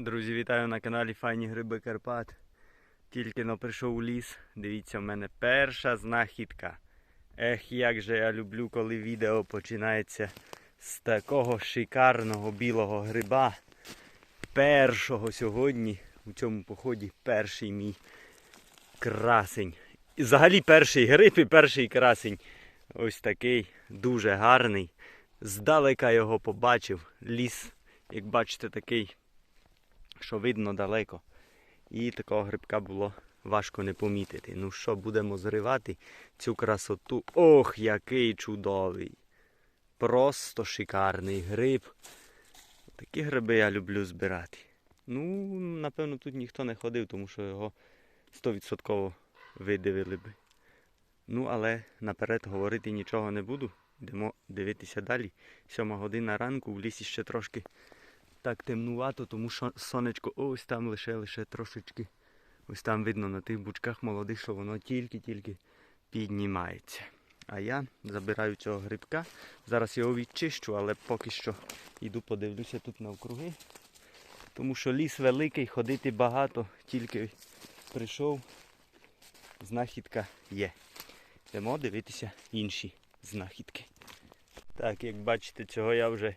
Друзі, вітаю на каналі Файні Гриби Карпат. Тільки но прийшов у ліс. Дивіться, в мене перша знахідка. Ех, як же я люблю, коли відео починається з такого шикарного білого гриба. Першого сьогодні у цьому поході перший мій красень. І взагалі перший гриб і перший красень. Ось такий дуже гарний. Здалека його побачив. Ліс, як бачите, такий що видно далеко. І такого грибка було важко не помітити. Ну що, будемо зривати цю красоту. Ох, який чудовий! Просто шикарний гриб. Такі гриби я люблю збирати. Ну, напевно, тут ніхто не ходив, тому що його 100% видивили би. Ну, але наперед говорити нічого не буду. Йдемо дивитися далі. Сьома година ранку, в лісі ще трошки так темнувато, тому що сонечко ось там лише лише трошечки. Ось там видно на тих бучках молодих, що воно тільки-тільки піднімається. А я забираю цього грибка. Зараз його відчищу, але поки що йду подивлюся тут навкруги. Тому що ліс великий, ходити багато, тільки прийшов. Знахідка є. Йдемо дивитися інші знахідки. Так, як бачите, цього я вже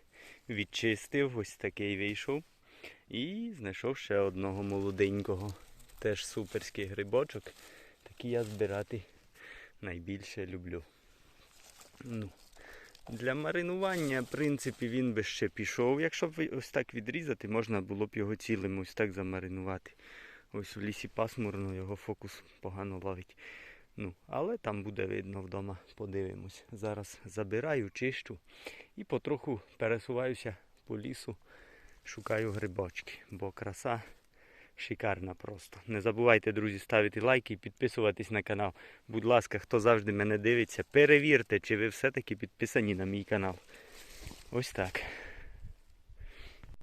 відчистив, ось такий вийшов. І знайшов ще одного молоденького. Теж суперський грибочок. Такий я збирати найбільше люблю. Ну, Для маринування, в принципі, він би ще пішов. Якщо б ось так відрізати, можна було б його цілим ось так замаринувати. Ось в лісі пасмурно, його фокус погано ловить. Ну, але там буде видно вдома, подивимось. Зараз забираю, чищу і потроху пересуваюся по лісу, шукаю грибочки, бо краса шикарна просто. Не забувайте, друзі, ставити лайки і підписуватись на канал. Будь ласка, хто завжди мене дивиться, перевірте, чи ви все-таки підписані на мій канал. Ось так.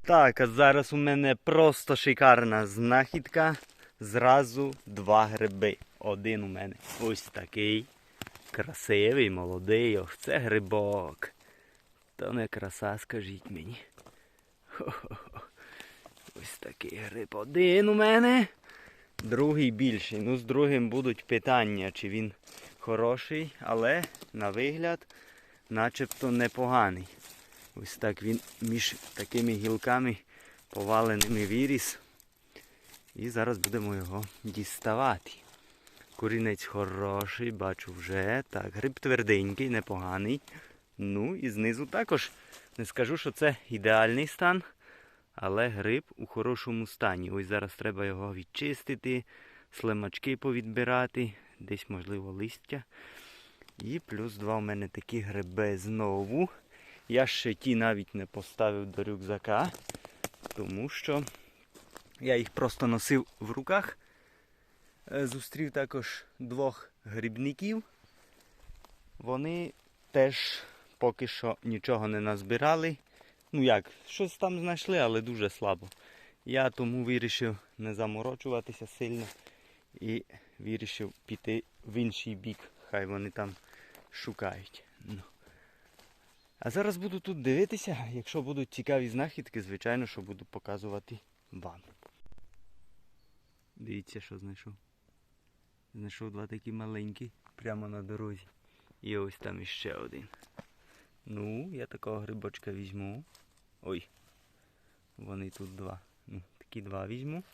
Так, а зараз у мене просто шикарна знахідка. Зразу два гриби. Один у мене ось такий. Красивий, молодий. Ох, це грибок. То не краса, скажіть мені. Хо-хо-хо. Ось такий гриб один у мене. Другий більший. Ну, з другим будуть питання, чи він хороший, але на вигляд начебто непоганий. Ось так він між такими гілками поваленими виріс. І зараз будемо його діставати. Курінець хороший, бачу вже. Так, гриб тверденький, непоганий. Ну і знизу також не скажу, що це ідеальний стан, але гриб у хорошому стані. Ось зараз треба його відчистити, слимачки повідбирати, десь, можливо, листя. І плюс два у мене такі гриби знову. Я ще ті навіть не поставив до рюкзака, тому що я їх просто носив в руках. Е, Зустрів також двох грибників. Вони теж поки що нічого не назбирали. Ну як, щось там знайшли, але дуже слабо. Я тому вирішив не заморочуватися сильно і вирішив піти в інший бік. Хай вони там шукають. Ну. А зараз буду тут дивитися. Якщо будуть цікаві знахідки, звичайно, що буду показувати вам. Дивіться, що знайшов. Знайшов два такі маленькі прямо на дорозі. І ось там іще один. Ну, я такого грибочка візьму. Ой. Вони тут два. Ну, такі два візьму.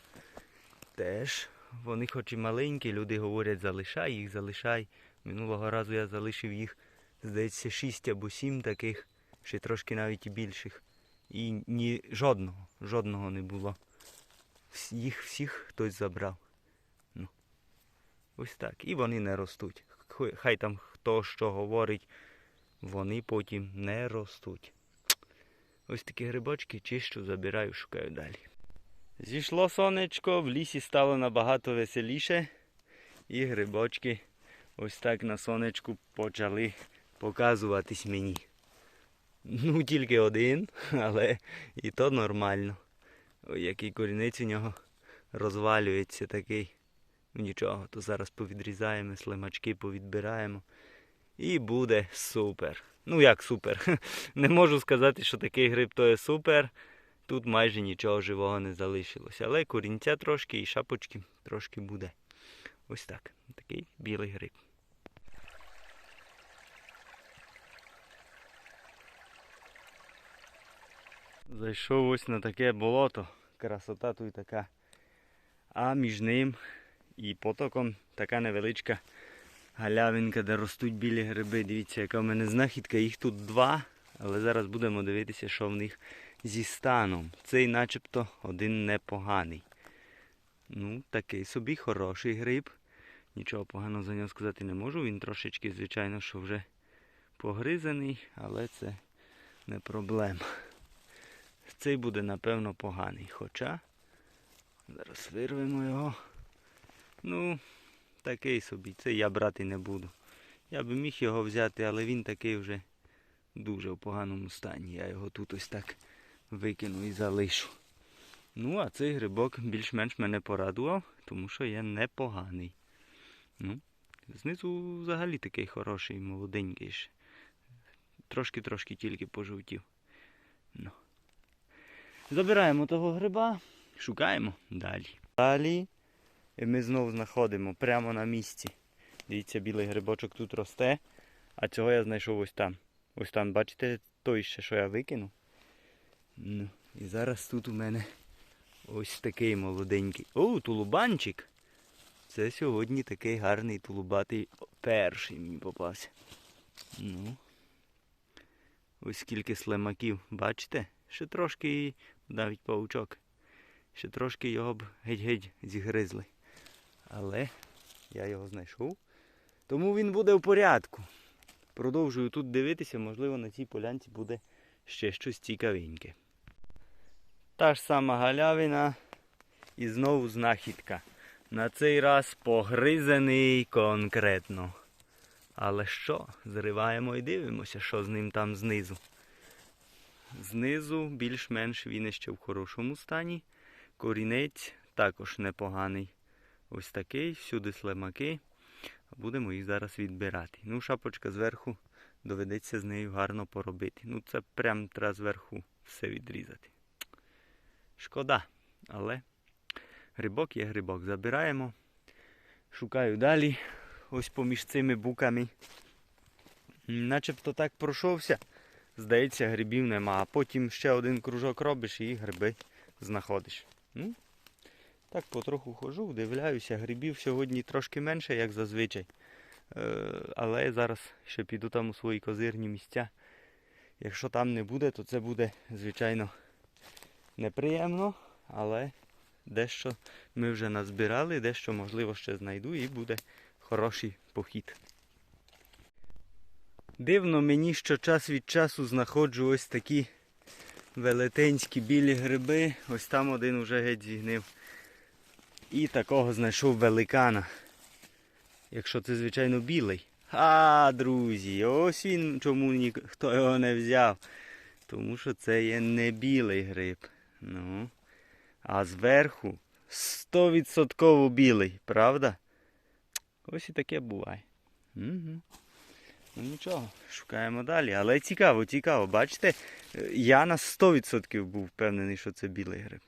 Теж. Вони хоч і маленькі, люди говорять, залишай їх, залишай. Минулого разу я залишив їх, здається, шість або сім таких, ще трошки навіть і більших. І ні жодного, жодного не було. Їх всіх хтось забрав. Ось так. І вони не ростуть. Хай там хто що говорить, вони потім не ростуть. Ось такі грибочки чищу, забираю, шукаю далі. Зійшло сонечко, в лісі стало набагато веселіше. І грибочки ось так на сонечку почали показуватись мені. Ну, тільки один, але і то нормально. Ой, який корінець у нього розвалюється такий. Нічого, то зараз повідрізаємо, слимачки повідбираємо. І буде супер. Ну як супер. Не можу сказати, що такий гриб то є супер. Тут майже нічого живого не залишилося. Але корінця трошки і шапочки трошки буде. Ось так. Такий білий гриб. Зайшов ось на таке болото. Красота тут така. А між ним і потоком така невеличка галявинка, де ростуть білі гриби. Дивіться, яка в мене знахідка. Їх тут два, але зараз будемо дивитися, що в них зі станом. Цей начебто один непоганий. Ну, такий собі хороший гриб. Нічого поганого за нього сказати не можу. Він трошечки, звичайно, що вже погризаний, але це не проблема. Цей буде, напевно, поганий. Хоча зараз вирвемо його. Ну, такий собі. Це я брати не буду. Я би міг його взяти, але він такий вже дуже в поганому стані. Я його тут ось так викину і залишу. Ну, а цей грибок більш-менш мене порадував, тому що є непоганий. Ну, знизу взагалі такий хороший, молоденький ще. Трошки-трошки тільки пожовтів. Ну. Забираємо того гриба, шукаємо далі. Далі і ми знову знаходимо прямо на місці. Дивіться, білий грибочок тут росте, а цього я знайшов ось там. Ось там, бачите, той ще, що я викинув. Ну, і зараз тут у мене ось такий молоденький. О, тулубанчик. Це сьогодні такий гарний тулубатий перший мені попався. Ну. Ось скільки слимаків, бачите? Ще трошки навіть паучок. Ще трошки його б геть-геть зігризли. Але я його знайшов. Тому він буде в порядку. Продовжую тут дивитися, можливо, на цій полянці буде ще щось цікавеньке. Та ж сама галявина і знову знахідка. На цей раз погризаний конкретно. Але що? Зриваємо і дивимося, що з ним там знизу. Знизу більш-менш він ще в хорошому стані. Корінець також непоганий. Ось такий, всюди слимаки. Будемо їх зараз відбирати. Ну, шапочка зверху доведеться з нею гарно поробити. Ну, це прям треба зверху все відрізати. Шкода, але грибок є грибок. Забираємо. Шукаю далі. Ось поміж цими буками. Начебто так пройшовся. Здається, грибів нема. А потім ще один кружок робиш і гриби знаходиш. Ну, так потроху хожу, вдивляюся. Грибів сьогодні трошки менше, як зазвичай. Е, але зараз ще піду там у свої козирні місця. Якщо там не буде, то це буде, звичайно, неприємно, але дещо ми вже назбирали, дещо, можливо, ще знайду і буде хороший похід. Дивно мені, що час від часу знаходжу ось такі велетенські білі гриби. Ось там один уже геть зігнив. І такого знайшов великана. Якщо це, звичайно, білий. А, друзі, ось він чому ніхто його не взяв. Тому що це є не білий гриб. Ну. А зверху 100% білий, правда? Ось і таке буває. Угу. Ну нічого, шукаємо далі. Але цікаво, цікаво. Бачите, е, я на 100% був впевнений, що це білий гриб.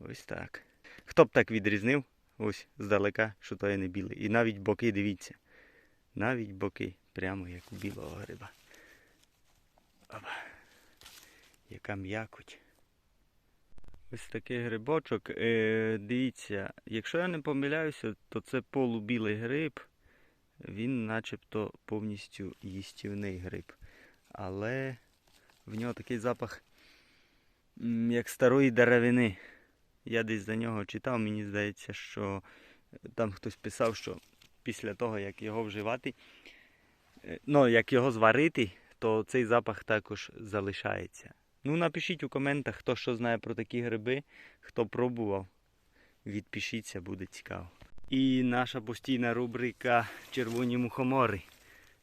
Ось так. Хто б так відрізнив, ось здалека, що то є не білий. І навіть боки, дивіться. Навіть боки, прямо як у білого гриба. Опа. Яка м'якоть. Ось такий грибочок. Е, дивіться, якщо я не помиляюся, то це полубілий гриб. Він начебто повністю їстівний гриб. Але в нього такий запах, як старої деревини. Я десь за нього читав, мені здається, що там хтось писав, що після того, як його вживати, е, ну, як його зварити, то цей запах також залишається. Ну, напишіть у коментах, хто що знає про такі гриби, хто пробував. Відпишіться, буде цікаво. І наша постійна рубрика Червоні мухомори.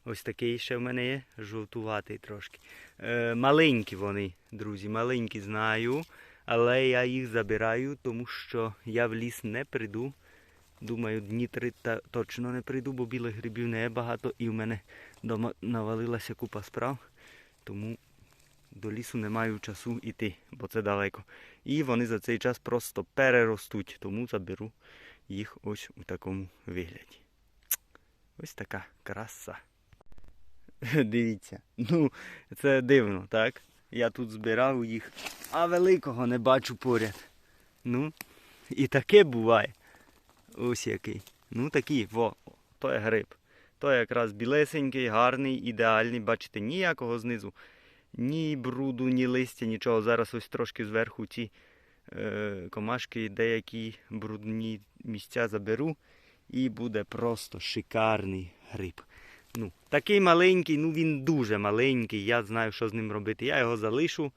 Ось такий ще в мене є, жовтуватий трошки. Е, маленькі вони, друзі, маленькі знаю, але я їх забираю, тому що я в ліс не прийду. Думаю, дні три та точно не прийду, бо білих грибів не є багато і в мене вдома навалилася купа справ. Тому до лісу не маю часу йти, бо це далеко. І вони за цей час просто переростуть, тому заберу їх ось у такому вигляді. Ось така краса. Дивіться. Ну, це дивно, так? Я тут збирав їх, а великого не бачу поряд. Ну, і таке буває. Ось який. Ну такий, во, то є гриб. То якраз білесенький, гарний, ідеальний. Бачите, ніякого знизу. Ні бруду, ні листя, нічого. Зараз ось трошки зверху ці е, комашки, деякі брудні місця заберу. І буде просто шикарний гриб. Ну, такий маленький, ну він дуже маленький. Я знаю, що з ним робити. Я його залишу.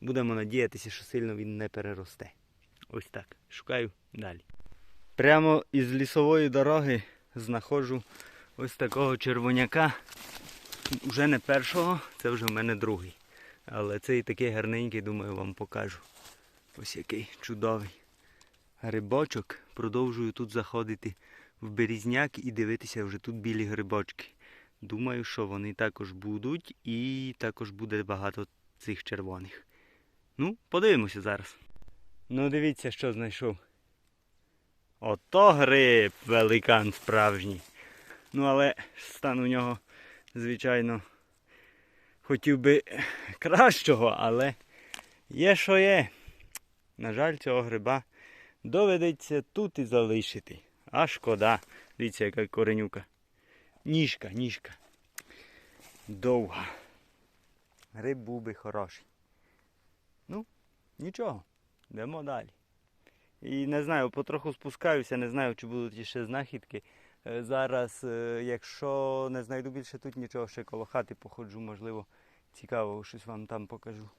Будемо надіятися, що сильно він не переросте. Ось так. Шукаю далі. Прямо із лісової дороги знаходжу ось такого червоняка. Уже не першого, це вже в мене другий. Але цей такий гарненький, думаю, вам покажу. Ось який чудовий. Грибочок. Продовжую тут заходити в берізняк і дивитися вже тут білі грибочки. Думаю, що вони також будуть і також буде багато цих червоних. Ну, подивимося зараз. Ну, дивіться, що знайшов. Ото гриб, великан справжній. Ну, але стан у нього, звичайно, хотів би кращого, але є, що є. На жаль, цього гриба доведеться тут і залишити. А шкода. Дивіться, яка коренюка. Ніжка, ніжка. Довга. Гриб був би хороший. Ну, нічого. Йдемо далі. І не знаю, потроху спускаюся, не знаю, чи будуть ще знахідки. Е, Зараз, е, якщо не знайду більше тут нічого, ще коло хати походжу, можливо, цікаво, щось вам там покажу.